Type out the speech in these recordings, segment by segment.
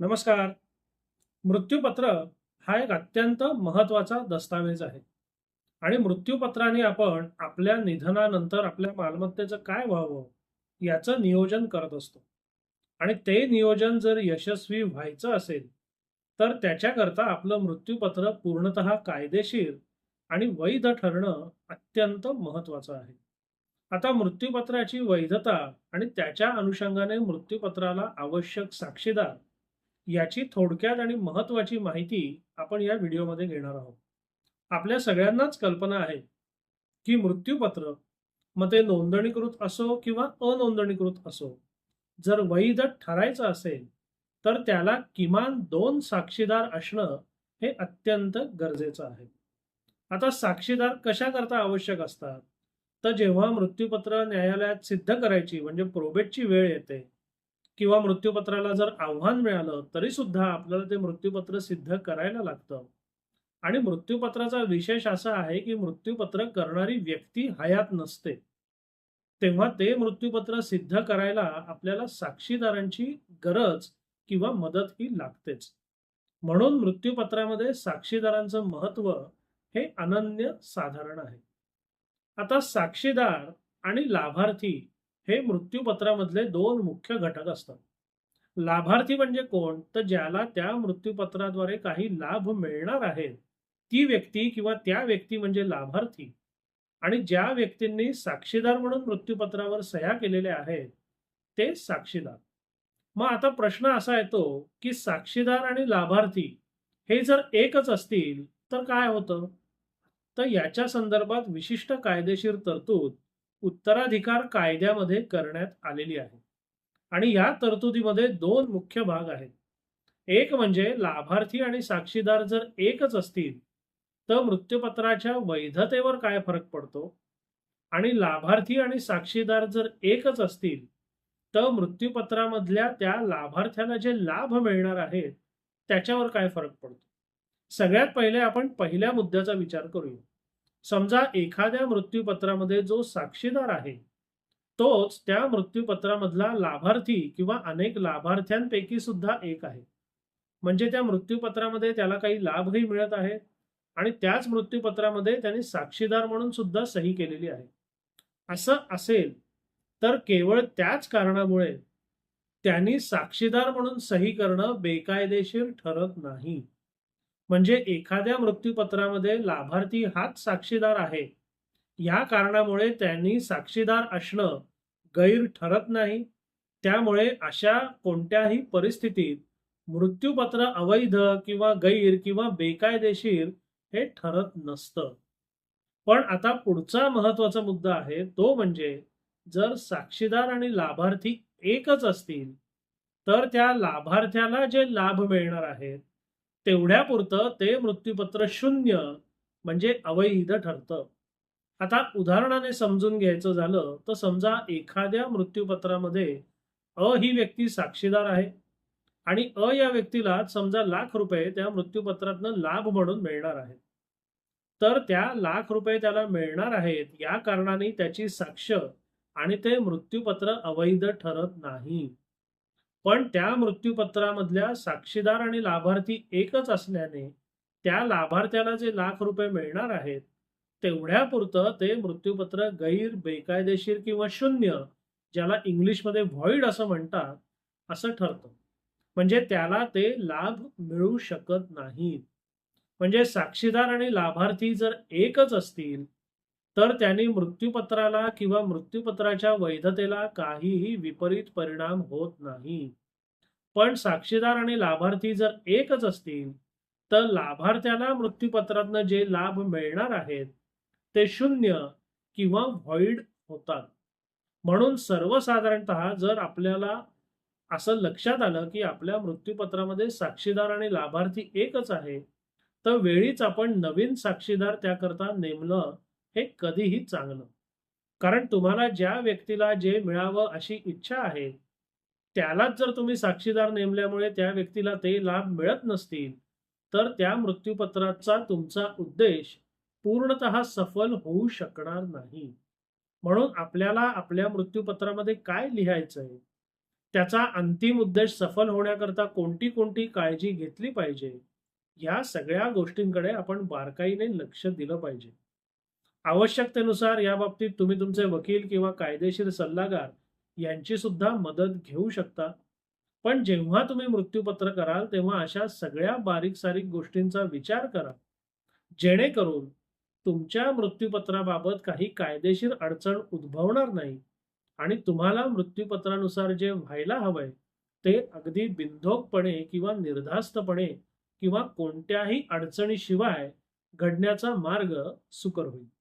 नमस्कार. मृत्यूपत्र हा एक अत्यंत महत्त्वाचा दस्तावेज आहे. आणि मृत्यूपत्राने आपण आपल्या निधनानंतर आपल्या मालमत्तेचं काय व्हावं याचं नियोजन करत असतो. आणि ते नियोजन जर यशस्वी व्हायचं असेल तर त्याच्याकरता आपलं मृत्यूपत्र पूर्णतः कायदेशीर आणि वैध ठरणं अत्यंत महत्वाचं आहे. आता मृत्यूपत्राची वैधता आणि त्याच्या अनुषंगाने मृत्यूपत्राला आवश्यक साक्षीदार याची थोडक्यात आणि महत्वाची माहिती आपण या व्हिडिओमध्ये घेणार आहोत. आपल्या सगळ्यांनाच कल्पना आहे की मृत्यूपत्र मग ते नोंदणीकृत असो किंवा अनोंदणीकृत असो जर वैध ठरायचं असेल तर त्याला किमान दोन साक्षीदार असणं हे अत्यंत गरजेचं आहे. आता साक्षीदार कशा करता आवश्यक असतात? तर जेव्हा मृत्यूपत्र न्यायालयात सिद्ध करायची म्हणजे प्रोबेटची वेळ येते किंवा मृत्यूपत्राला जर आव्हान मिळालं तरी सुद्धा आपल्याला ते मृत्यूपत्र सिद्ध करायला लागतं. आणि मृत्यूपत्राचा विशेष असा आहे की मृत्यूपत्र करणारी व्यक्ती हयात नसते. तेव्हा ते मृत्यूपत्र सिद्ध करायला आपल्याला साक्षीदारांची गरज किंवा मदत ही लागतेच. म्हणून मृत्यूपत्रामध्ये साक्षीदारांचं महत्त्व हे अनन्य साधारण आहे. आता साक्षीदार आणि लाभार्थी हे मृत्यूपत्रामधले दोन मुख्य घटक असतात. लाभार्थी म्हणजे कोण? तर ज्याला त्या मृत्यूपत्राद्वारे काही लाभ मिळणार आहेत ती व्यक्ती किंवा त्या व्यक्ती म्हणजे लाभार्थी. आणि ज्या व्यक्तींनी साक्षीदार म्हणून मृत्यूपत्रावर सह्या केलेल्या आहेत ते साक्षीदार. मग आता प्रश्न असा येतो की साक्षीदार आणि लाभार्थी हे जर एकच असतील तर काय होतं? तर याच्या संदर्भात विशिष्ट कायदेशीर तरतूद उत्तराधिकार कायद्यामध्ये करण्यात आलेली आहे. आणि या तरतुदीमध्ये दोन मुख्य भाग आहेत. एक म्हणजे लाभार्थी आणि साक्षीदार जर एकच असतील तर मृत्यूपत्राच्या वैधतेवर काय फरक पडतो? आणि लाभार्थी आणि साक्षीदार जर एकच असतील तर मृत्यूपत्रामधल्या त्या लाभार्थ्याला जे लाभ मिळणार आहेत त्याच्यावर काय फरक पडतो? सगळ्यात पहिले आपण पहिल्या मुद्द्याचा विचार करूया. समजा एखाद्या मृत्यूपत्रामध्ये जो साक्षीदार आहे तोच त्या मृत्यूपत्रामधला लाभार्थी किंवा अनेक लाभार्थ्यांपैकी सुद्धा एक आहे. म्हणजे त्या मृत्यूपत्रामध्ये त्याला काही लाभही मिळत आहे आणि त्याच मृत्यूपत्रामध्ये त्याने साक्षीदार म्हणून सुद्धा सही केलेली आहे. असं असेल तर केवळ त्याच कारणामुळे त्यांनी साक्षीदार म्हणून सही करणं बेकायदेशीर ठरत नाही. म्हणजे एखाद्या मृत्यूपत्रामध्ये लाभार्थी हाच साक्षीदार आहे. या कारणामुळे त्यांनी साक्षीदार असणं गैर ठरत नाही. त्यामुळे अशा कोणत्याही परिस्थितीत मृत्यूपत्र अवैध किंवा गैर किंवा बेकायदेशीर हे ठरत नसतं. पण आता पुढचा महत्त्वाचा मुद्दा आहे तो म्हणजे जर साक्षीदार आणि लाभार्थी एकच असतील तर त्या लाभार्थ्याला जे लाभ मिळणार आहेत तेवढ्यापुरतं ते मृत्यूपत्र शून्य म्हणजे अवैध ठरतं. आता उदाहरणाने समजून घ्यायचं झालं तर समजा एखाद्या मृत्यूपत्रामध्ये अ ही व्यक्ती साक्षीदार आहे आणि अ या व्यक्तीला समजा लाख रुपये त्या मृत्यूपत्रातनं लाभ म्हणून मिळणार आहेत. तर त्या लाख रुपये त्याला मिळणार आहेत या कारणाने त्याची साक्ष आणि ते मृत्यूपत्र अवैध ठरत नाही. पण त्या मृत्यूपत्रामधल्या साक्षीदार आणि लाभार्थी एकच असल्याने त्या लाभार्थ्याला जे लाख रुपये मिळणार आहेत तेवढ्यापुरतं ते मृत्यूपत्र गैर बेकायदेशीर किंवा शून्य ज्याला इंग्लिशमध्ये व्हॉइड असं म्हणतात असं ठरतं. म्हणजे त्याला ते लाभ मिळू शकत नाहीत. म्हणजे साक्षीदार आणि लाभार्थी जर एकच असतील तर त्यांनी मृत्यूपत्राला किंवा मृत्यूपत्राच्या वैधतेला काहीही विपरीत परिणाम होत नाही. पण साक्षीदार आणि लाभार्थी जर एकच असतील तर लाभार्थ्याला मृत्यूपत्रातनं जे लाभ मिळणार आहेत ते शून्य किंवा व्हॉइड होतात. म्हणून सर्वसाधारणत जर आपल्याला असं लक्षात आलं की आपल्या मृत्यूपत्रामध्ये साक्षीदार आणि लाभार्थी एकच आहे तर वेळीच आपण नवीन साक्षीदार त्याकरता नेमलं हे कधीही चांगलं. कारण तुम्हाला ज्या व्यक्तीला जे मिळावं अशी इच्छा आहे त्यालाच जर तुम्ही साक्षीदार नेमल्यामुळे त्या व्यक्तीला ते लाभ मिळत नसतील तर त्या मृत्यूपत्राचा तुमचा उद्देश पूर्णतः सफल होऊ शकणार नाही. म्हणून आपल्याला आपल्या मृत्यूपत्रामध्ये काय लिहायचंय? त्याचा अंतिम उद्देश सफल होण्याकरता कोणती कोणती काळजी घेतली पाहिजे? या सगळ्या गोष्टींकडे आपण बारकाईने लक्ष दिलं पाहिजे. आवश्यकतेनुसार या बाबतीत तुम्ही तुमचे वकील किंवा कायदेशीर सल्लागार यांची सुद्धा मदत घेऊ शकता. पण जेव्हा तुम्ही मृत्यूपत्र कराल तेव्हा अशा सगळ्या बारीक सारीक गोष्टींचा विचार करा. जेणेकरून तुमच्या मृत्यूपत्राबाबत काही कायदेशीर अडचण उद्भवणार नाही आणि तुम्हाला मृत्यूपत्रानुसार जे व्हायला हवंय ते अगदी बिंधोकपणे किंवा निर्धास्तपणे किंवा कोणत्याही अडचणीशिवाय घडण्याचा मार्ग सुकर होईल.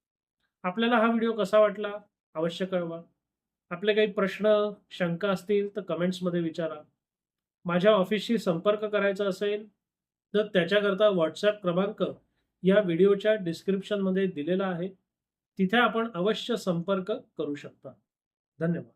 आपल्याला हा व्हिडिओ कसा वाटला? अवश्य कळवा. आपले काही प्रश्न शंका असतील तर कमेंट्समध्ये विचारा. माझ्या ऑफिसशी संपर्क करायचा असेल तर त्याच्याकरता व्हॉट्सॲप क्रमांक या व्हिडिओच्या डिस्क्रिप्शनमध्ये दिलेला आहे. तिथे आपण अवश्य संपर्क करू शकता. धन्यवाद.